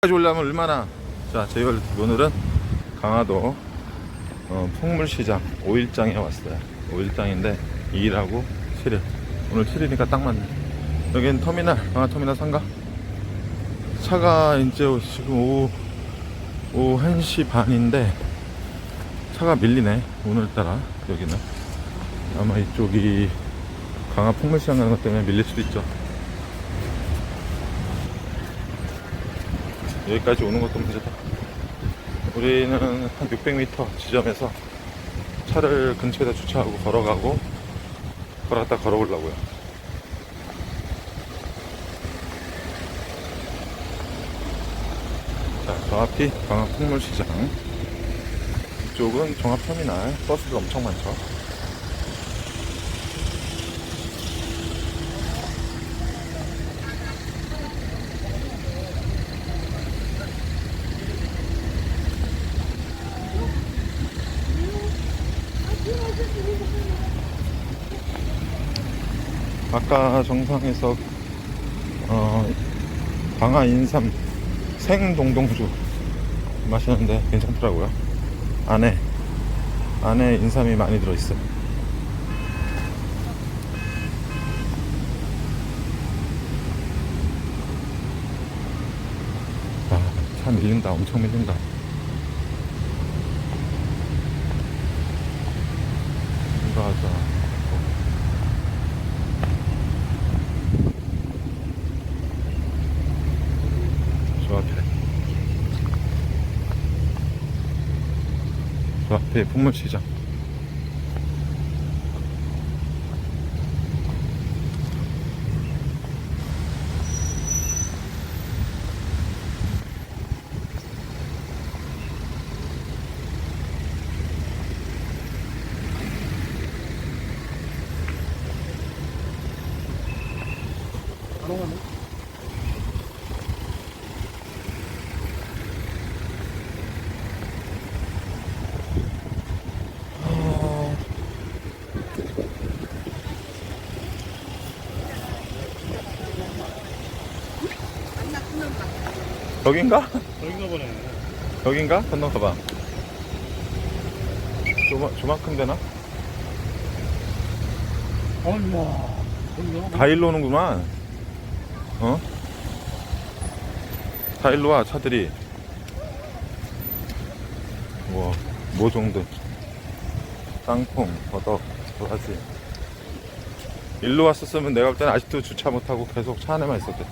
까지 올라면 얼마나? 자 저희가 오늘은 강화도 어, 풍물시장 5일장에 왔어요. 5일장인데 2일하고 7일 오늘 7일이니까 딱 맞네. 여기는 터미널 강화터미널 상가? 차가 이제 지금 오후, 오후 1시 반인데 차가 밀리네 오늘따라 여기는. 아마 이쪽이 강화 풍물시장 가는 것 때문에 밀릴 수도 있죠 여기까지 오는 것도 문제다. 우리는 한 600m 지점에서 차를 근처에다 주차하고 걸어가고 걸어갔다 걸어오려고요. 자, 저 앞이 광학풍물시장. 이쪽은 종합터미널. 버스가 엄청 많죠. 아까 정상에서 어, 광화 인삼 생동동주 마시는데 괜찮더라고요. 안에 안에 인삼이 많이 들어있어요. 아, 차 밀린다. 엄청 밀린다. 이거 하자. 저 앞에 저 앞에 풍물시장 여긴가? 여긴가 보네. 여긴가? 건너 가봐 조마, 조만큼 되나? 얼마. 다 일로 오는구만. 어? 다 일로 와, 차들이. 뭐, 모종들. 땅콩, 버덕, 도라지. 일로 왔었으면 내가 볼 때는 아직도 주차 못하고 계속 차 안에만 있었겠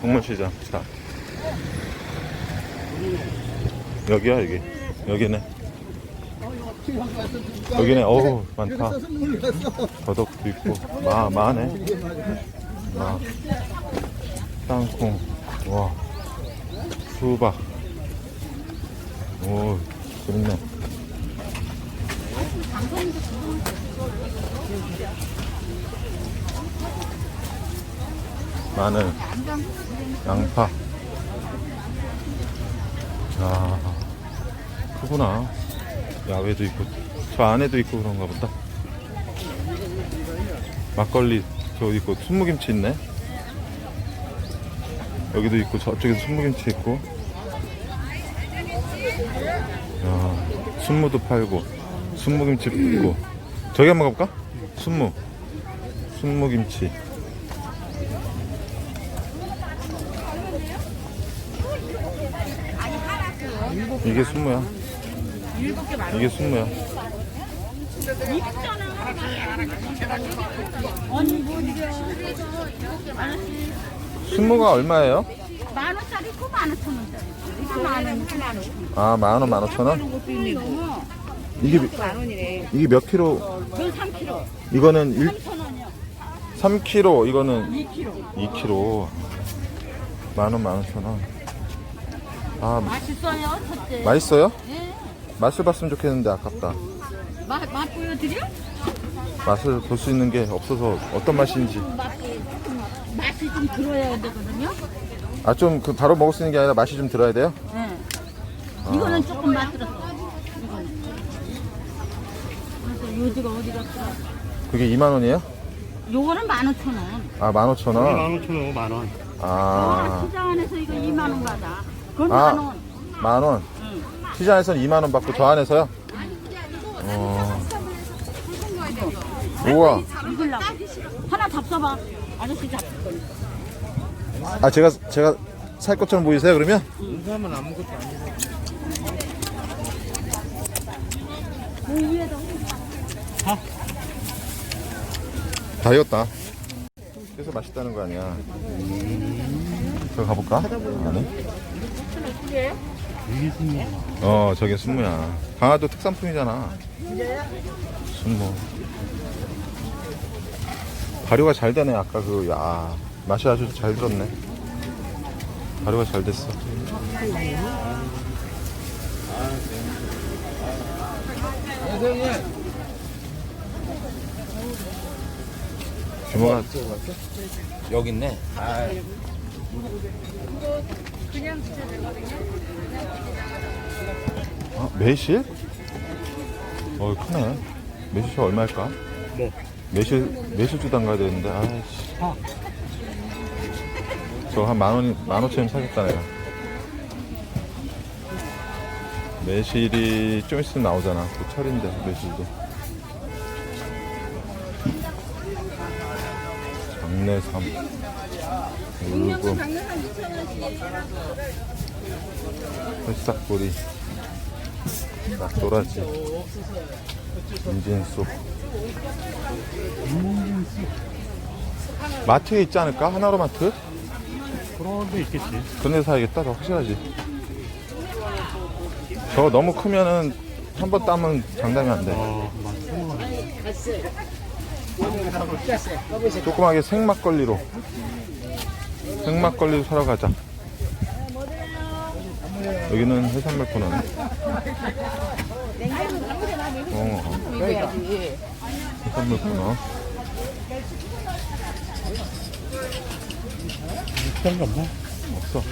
동물시장. 자. 여기야, 여기. 여기네. 여기네. 어우, 많다. 더덕도 있고. 마, 마네. 마. 땅콩. 와. 수박. 오, 재밌네. 마늘. 양파. 야, 크구나. 야외도 있고, 저 안에도 있고 그런가 보다. 막걸리 저기 있고, 순무김치 있네. 여기도 있고, 저쪽에도 순무김치 있고. 야, 순무도 팔고, 순무김치 있고. 저기 한번 가볼까? 순무. 순무김치. 이게 순무야. 이게 순무야. 순무가 얼마예요? 만 원짜리 있고 만 오천 원짜리. 이거 만 원, 이거 만 원. 아, 만 원, 만 오천 원? 이게, 만. 이게 몇 킬로? 저 3kg. 이거는 1, 3천 원이요. 3 킬로, 이거는 2kg. 2 킬로. 만 원, 만 오천 원. 아, 맛있어요, 첫째. 맛있어요? 예. 맛을 봤으면 좋겠는데 아깝다. 맛, 맛 보여드려? 맛을 볼 수 있는 게 없어서 어떤 맛인지. 맛이, 맛이 좀 들어야 되거든요. 아, 좀 그 바로 먹을 수 있는 게 아니라 맛이 좀 들어야 돼요? 예. 이거는 조금 맛 들었어. 그게 2만 원이에요? 요거는 만 오천 원. 아, 15,000원. 15,000원, 만원. 아, 시장 안에서 이거 2만 원 받아. 그건 아. 만 원. 만 원. 응. 시장에서는 2만 원 받고 저 안에서요? 어. 우와. 이걸라고. 하나 잡숴봐. 아저씨 잡. 아, 제가, 제가 살 것처럼 보이세요, 그러면? 인사하면 아무것도 아니고. 다 익었다. 그래서 맛있다는 거 아니야. 저기 가볼까? 아니? 어, 저게 순무야. 강화도 특산품이잖아. 순무. 발효가 잘 되네. 아까 그, 야, 맛이 아주 잘 들었네. 발효가 잘 됐어. 규모가 여기 있네. 아, 매실? 어, 크네. 매실 얼마일까? 뭐? 매실, 매실 주당 가야 되는데, 아이씨. 아. 저한 만 원, 만 오천원 사겠다, 내가. 매실이 좀 있으면 나오잖아. 그 철인데, 매실도. 장내삼. 울금. 햇삭보리. 낙도라지. 인진쑥. 마트에 있지 않을까? 하나로 마트? 그런 데 있겠지. 그런 데 사야겠다. 더 확실하지. 저 너무 크면은 한 번 따면 장담이 안 돼. 어, 맞 조그맣게 생막걸리로. 생막걸리로 사러 가자. 여기는 해산물 코너네. 어, 해산물 코너. 비싼 거 없나? 없어.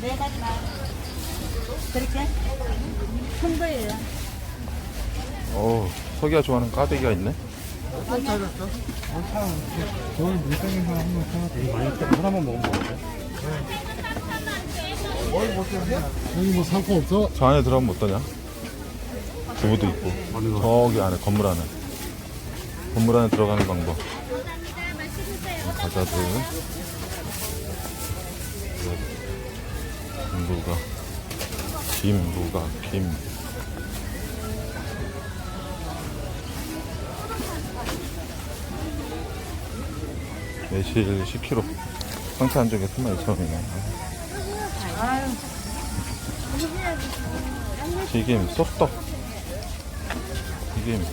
네만 그렇게? 큰 거예요. 어, 서기가 좋아하는 까대기가 있네. 저 안에 들어가면 어떠냐? 두부도 있고. 저기 안에, 건물 안에. 건물 안에 들어가는 방법. 과자들. 김부가. 김부가, 김. 매실 10kg. 상태 안 좋게 32,000원이네. 튀김, 쏙떡. 튀김.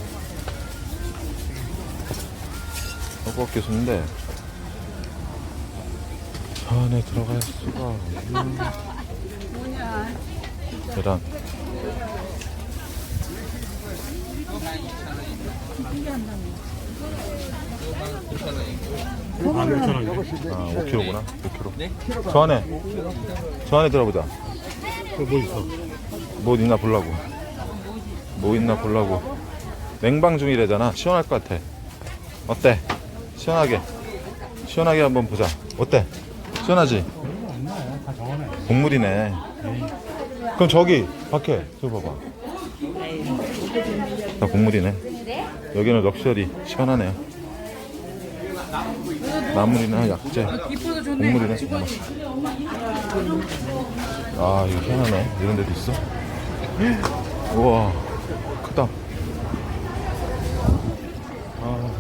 떡볶이 순대. 저 안에 들어갈 수가 없는. 계란. 만 오천 원이네. 아, 5kg구나. 5kg. 저 안에. 저 안에 들어보자. 또뭐 있어? 뭐 있나 보려고. 뭐 있나 보려고. 냉방 중이래잖아. 시원할 것 같아. 어때? 시원하게. 시원하게 한번 보자. 어때? 시원하지? 곡물이네. 그럼 저기 밖에 저 봐봐. 다 곡물이네. 여기는 럭셔리 시원하네요. 나물이나 약재. 정말. 아 이거 희한하네. 이런 데도 있어. 우와 크다. 아.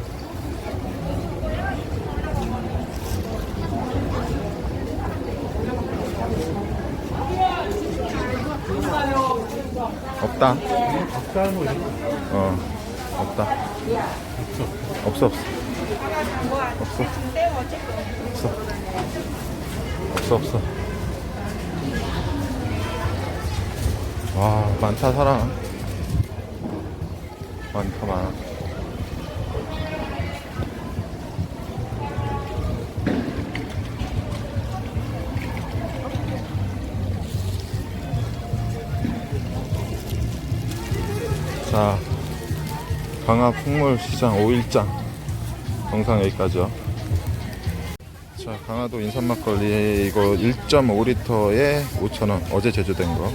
없다. 어, 없다. 없어. 없어 없어. 없어. 없어. 없어 없어. 와 많다 사람. 많다 많아. 자. 강화 풍물시장 5일장 영상 여기까지요. 자, 강화도 인삼막걸리 이거 1.5리터에 5,000원. 어제 제조된 거.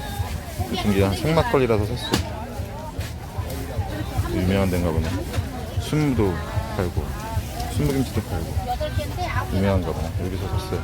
중기한 생막걸리라서 샀어요. 유명한 데인가 보네. 순무도 팔고, 순무김치도 팔고. 유명한가 보네. 여기서 샀어요.